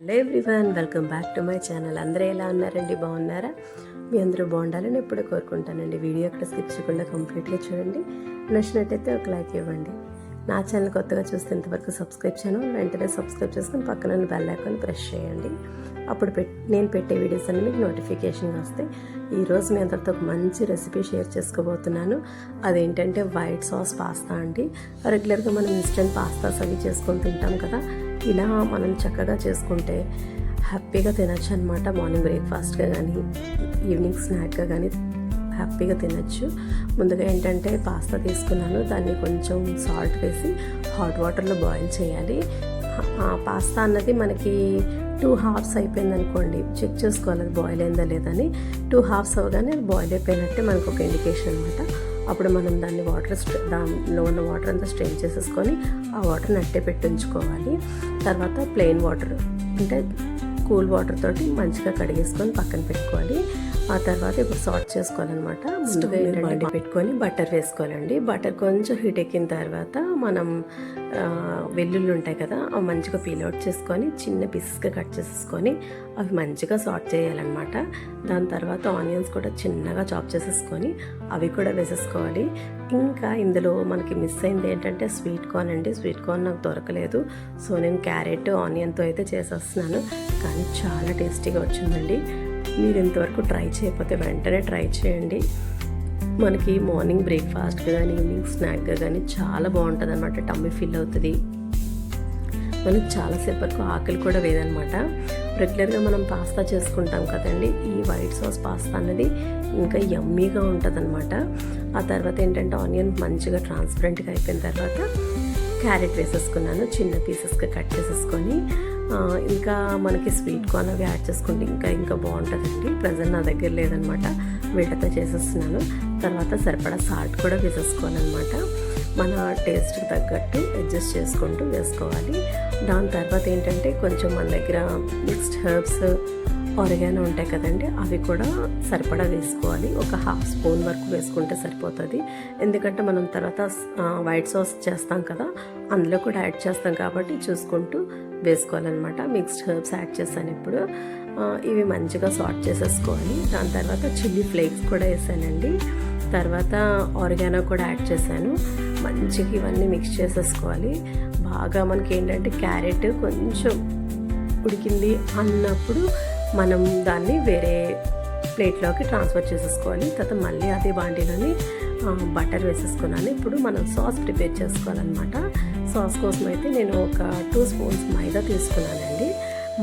Hello everyone welcome back to my channel. అందరూ ఎలా ఉన్నారండి? బాగున్నారా? మీ అందరూ బాగుండాలని ఎప్పుడు కోరుకుంటానండి. వీడియో అక్కడ స్కిప్ చేయకుండా కంప్లీట్గా చూడండి. నచ్చినట్టయితే ఒక లైక్ ఇవ్వండి. నా ఛానల్ కొత్తగా చూస్తే ఇంతవరకు సబ్స్క్రైబ్ చేయను. వెంటనే సబ్స్క్రైబ్ చేసుకుని పక్కన బెల్ ఐకాన్ ప్రెస్ చేయండి. అప్పుడు పెట్ నేను పెట్టే వీడియోస్ అన్ని మీకు నోటిఫికేషన్ వస్తాయి. ఈరోజు మీ అందరితో ఒక మంచి రెసిపీ షేర్ చేసుకోబోతున్నాను. అదేంటంటే వైట్ సాస్ పాస్తా అండి. రెగ్యులర్గా మనం ఇన్స్టెంట్ పాస్తాస్ అవి చేసుకొని తింటాం కదా ఇలా మనం చక్కగా చేసుకుంటే హ్యాపీగా తినచ్చు అనమాట మార్నింగ్ బ్రేక్ఫాస్ట్గా కానీ ఈవినింగ్ స్నాక్గా కానీ హ్యాపీగా తినచ్చు. ముందుగా ఏంటంటే పాస్తా తీసుకున్నాను. దాన్ని కొంచెం సాల్ట్ వేసి హాట్ వాటర్లో బాయిల్ చేయాలి. ఆ పాస్తా అన్నది మనకి టూ హాఫ్స్ అయిపోయింది అనుకోండి చెక్ చేసుకోవాలి అది బాయిల్ అయిందా లేదని టూ హాఫ్స్ అవగానే బాయిల్ అయిపోయినట్టే మనకు ఒక ఇండికేషన్ అనమాట అప్పుడు మనం దాన్ని వాటర్ దానిలో ఉన్న వాటర్ అంతా స్ట్రెయిన్ చేసేసుకొని ఆ వాటర్ని అట్టే పెట్టి ఉంచుకోవాలి. తర్వాత ప్లెయిన్ వాటర్ అంటే కూల్ వాటర్ తోటి మంచిగా కడిగేసుకొని పక్కన పెట్టుకోవాలి. ఆ తర్వాత ఇప్పుడు సార్ట్ చేసుకోవాలన్నమాట. ముందుగా ఏంటంటే పెట్టుకొని బటర్ వేసుకోవాలండి. బటర్ కొంచెం హీట్ ఎక్కిన తర్వాత మనం వెల్లుల్లి ఉంటాయి కదా అవి మంచిగా పీల్ అవుట్ చేసుకొని చిన్న పీసెస్గా కట్ చేసేసుకొని అవి మంచిగా సార్ట్ చేయాలన్నమాట. దాని తర్వాత ఆనియన్స్ కూడా చిన్నగా చాప్ చేసేసుకొని అవి కూడా వేసేసుకోవాలి. ఇంకా ఇందులో మనకి మిస్ అయింది ఏంటంటే స్వీట్ కార్న్ అండి. స్వీట్ కార్న్ నాకు దొరకలేదు. సో నేను క్యారెట్ ఆనియన్తో అయితే చేసేస్తున్నాను. కానీ చాలా టేస్టీగా వచ్చిందండి. మీరు ఇంతవరకు ట్రై చేయకపోతే వెంటనే ట్రై చేయండి. మనకి మార్నింగ్ బ్రేక్ఫాస్ట్గా కానీ ఈవినింగ్ స్నాక్గా కానీ చాలా బాగుంటుంది అనమాట టమ్మీ ఫిల్ అవుతుంది. మనకి చాలాసేపు వరకు ఆకలి కూడా వేదనమాట రెగ్యులర్గా మనం పాస్తా చేసుకుంటాం కదండి. ఈ వైట్ సాస్ పాస్తా అనేది ఇంకా యమ్మీగా ఉంటుంది అనమాట ఆ తర్వాత ఏంటంటే ఆనియన్ మంచిగా ట్రాన్స్పరెంట్గా అయిపోయిన తర్వాత క్యారెట్ వేసేసుకున్నాను చిన్న పీసెస్గా కట్ చేసేసుకొని ఇంకా మనకి స్వీట్ కార్న్ అవి యాడ్ చేసుకుంటే ఇంకా ఇంకా బాగుంటుందండి. ప్రజెంట్ నా దగ్గర లేదనమాట వీటితో చేసేస్తున్నాను. తర్వాత సరిపడా సాల్ట్ కూడా వేసేసుకోవాలన్నమాట. మన టేస్ట్కి తగ్గట్టు అడ్జస్ట్ చేసుకుంటూ వేసుకోవాలి. దాని తర్వాత ఏంటంటే కొంచెం మన దగ్గర మిక్స్డ్ హెర్బ్స్ ఆరిగానో ఉంటాయి కదండి. అవి కూడా సరిపడా వేసుకోవాలి. ఒక హాఫ్ స్పూన్ వరకు వేసుకుంటే సరిపోతుంది. ఎందుకంటే మనం తర్వాత వైట్ సాస్ చేస్తాం కదా అందులో కూడా యాడ్ చేస్తాం కాబట్టి చూసుకుంటూ వేసుకోవాలన్నమాట. మిక్స్డ్ హెర్బ్స్ యాడ్ చేశాను ఇప్పుడు. ఇవి మంచిగా సార్ట్ చేసేసుకోవాలి. దాని తర్వాత చిల్లీ ఫ్లేక్స్ కూడా వేసానండి. తర్వాత ఆరిగానో కూడా యాడ్ చేశాను. మంచిగా ఇవన్నీ మిక్స్ చేసేసుకోవాలి. బాగా మనకి ఏంటంటే క్యారెట్ కొంచెం ఉడికింది అన్నప్పుడు మనం దాన్ని వేరే ప్లేట్లోకి ట్రాన్స్ఫర్ చేసేసుకోవాలి. తర్వాత మళ్ళీ అదే బాండీలోని బటర్ వేసేసుకున్నాను. ఇప్పుడు మనం సాస్ ప్రిపేర్ చేసుకోవాలన్నమాట. సాస్ కోసం అయితే నేను ఒక టూ స్పూన్స్ మైదా తీసుకున్నానండి.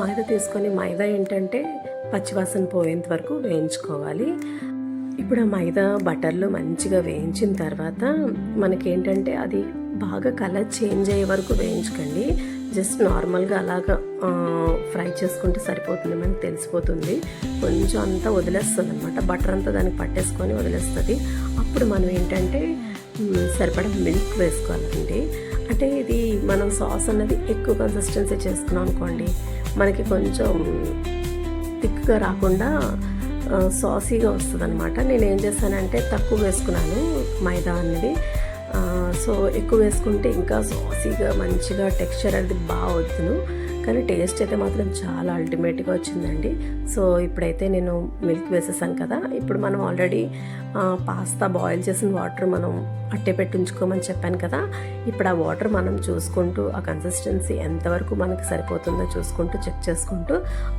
మైదా తీసుకొని మైదా ఏంటంటే పచ్చివాసన పోయేంత వరకు వేయించుకోవాలి. ఇప్పుడు ఆ మైదా బటర్లో మంచిగా వేయించిన తర్వాత మనకేంటంటే అది బాగా కలర్ చేంజ్ అయ్యే వరకు వేయించకండి. జస్ట్ నార్మల్గా అలాగా ఫ్రై చేసుకుంటే సరిపోతుంది మనకు తెలిసిపోతుంది. కొంచెం అంతా వదిలేస్తుంది అనమాట బటర్ అంతా దానికి పట్టేసుకొని వదిలేస్తుంది. అప్పుడు మనం ఏంటంటే సరిపడా మిల్క్ వేసుకోవాలండి. అంటే ఇది మనం సాస్ అన్నది ఎక్కువ కన్సిస్టెన్సీ చేసుకున్నాం అనుకోండి మనకి కొంచెం థిక్గా రాకుండా సాసీగా వస్తుంది అనమాట నేను ఏం చేశానంటే తక్కువ వేసుకున్నాను మైదా అనేది. సో ఎక్కువ వేసుకుంటే ఇంకా సాసీగా మంచిగా టెక్స్చర్ అనేది బాగా వద్దును. కానీ టేస్ట్ అయితే మాత్రం చాలా అల్టిమేట్గా వచ్చిందండి. సో ఇప్పుడైతే నేను మిల్క్ వేసేసాను కదా ఇప్పుడు మనం ఆల్రెడీ పాస్తా బాయిల్ చేసిన వాటర్ మనం అట్టే పెట్టించుకోమని చెప్పాను కదా ఇప్పుడు ఆ వాటర్ మనం చూసుకుంటూ ఆ కన్సిస్టెన్సీ ఎంతవరకు మనకి సరిపోతుందో చూసుకుంటూ చెక్ చేసుకుంటూ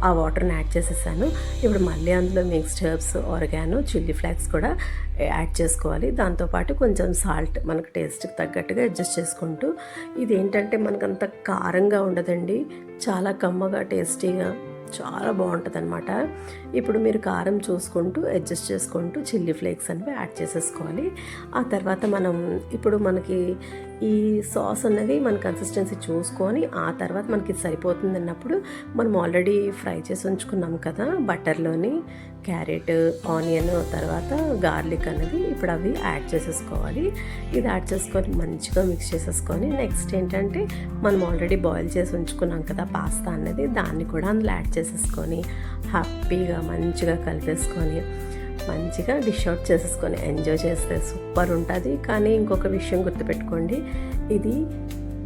ఆ వాటర్ని యాడ్ చేసేసాను. ఇప్పుడు మళ్ళీ అందులో mixed herbs oregano chilli flakes కూడా యాడ్ చేసుకోవాలి. దాంతోపాటు కొంచెం సాల్ట్ మనకు టేస్ట్కి తగ్గట్టుగా అడ్జస్ట్ చేసుకుంటూ ఇది ఏంటంటే మనకంత కారంగా ఉండదండి. చాలా కమ్మగా టేస్టీగా చాలా బాగుంటుంది అనమాట ఇప్పుడు మీరు కారం చూసుకుంటూ అడ్జస్ట్ చేసుకుంటూ చిల్లీ ఫ్లేక్స్ అనేవి యాడ్ చేసేసుకోవాలి. ఆ తర్వాత మనం ఇప్పుడు మనకి ఈ సాస్ అనేది మన కన్సిస్టెన్సీ చూసుకొని ఆ తర్వాత మనకి ఇది సరిపోతుంది అన్నప్పుడు మనం ఆల్రెడీ ఫ్రై చేసి ఉంచుకున్నాం కదా బటర్లోని క్యారెట్ ఆనియన్ తర్వాత గార్లిక్ అనేది ఇప్పుడు అవి యాడ్ చేసేసుకోవాలి. ఇది యాడ్ చేసుకొని మంచిగా మిక్స్ చేసేసుకొని నెక్స్ట్ ఏంటంటే మనం ఆల్రెడీ బాయిల్ చేసి ఉంచుకున్నాం కదా పాస్తా అనేది దాన్ని కూడా అందులో యాడ్ చేసేసుకొని హ్యాపీగా మంచిగా కలిపేసుకొని మంచిగా డిష్ అవుట్ చేసేసుకొని ఎంజాయ్ చేస్తే సూపర్ ఉంటుంది. కానీ ఇంకొక విషయం గుర్తుపెట్టుకోండి ఇది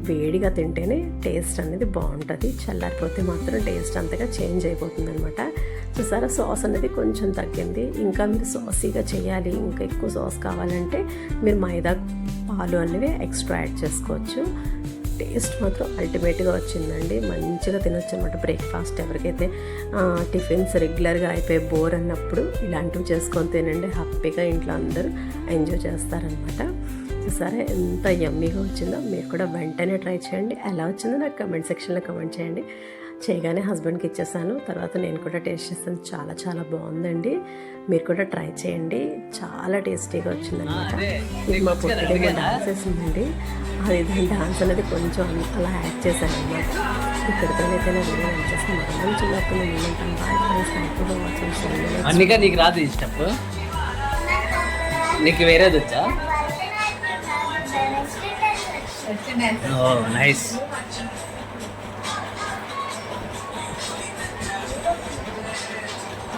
వేడిగా తింటేనే టేస్ట్ అనేది బాగుంటుంది. చల్లారిపోతే మాత్రం టేస్ట్ అంతగా చేంజ్ అయిపోతుంది అనమాట చూసారా? సాస్ అనేది కొంచెం తగ్గింది. ఇంకా మీరు సాసీగా చేయాలి. ఇంకా ఎక్కువ సాస్ కావాలంటే మీరు మైదా పాలు అనేవి ఎక్స్ట్రా యాడ్ చేసుకోవచ్చు. టేస్ట్ మాత్రం అల్టిమేట్గా వచ్చిందండి. మంచిగా తినొచ్చు అనమాట బ్రేక్ఫాస్ట్ ఎవరికైతే టిఫిన్స్ రెగ్యులర్గా అయిపోయి బోర్ అన్నప్పుడు ఇలాంటివి చేసుకొని తినండి. హ్యాపీగా ఇంట్లో అందరూ ఎంజాయ్ చేస్తారనమాట సరే ఎంత యమ్మీగా వచ్చిందో మీరు కూడా వెంటనే ట్రై చేయండి. ఎలా వచ్చిందో నాకు కమెంట్ సెక్షన్లో కమెంట్ చేయండి. చేయగానే హస్బెండ్కి ఇచ్చేసాను. తర్వాత నేను కూడా టేస్ట్ చేస్తాను. చాలా చాలా బాగుందండి. మీరు కూడా ట్రై చేయండి. చాలా టేస్టీగా వచ్చిందనమాట. ఇది మా పొట్టుడే డాన్స్ వేసిందండి. అది దాని డాన్స్ అనేది కొంచెం అలా యాడ్ చేశాను అనమాట ఇక్కడితోనైతే నా వీడియో వచ్చేసి మనం చిన్నప్పుడు నేను ఉంటాను బాయ్ ఫ్రెండ్స్ వాచింగ్ అన్నిగా నీకు రాదు ఈ స్టెప్. నీకు వేరేది వచ్చా? Oh nice.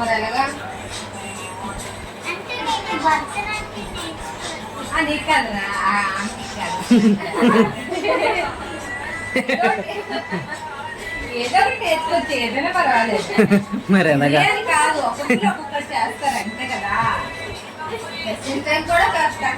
మరి ఎలాగా నీకు కాదురా. ఏదో ఒకటి చేసుకోవచ్చు ఏదైనా పర్వాలేదు. మరి ఎలాగా? కాదు ఒక్కొక్కరు ఒక్కొక్కటి చేస్తారు అంతే కదా. టైం కూడా కష్ట-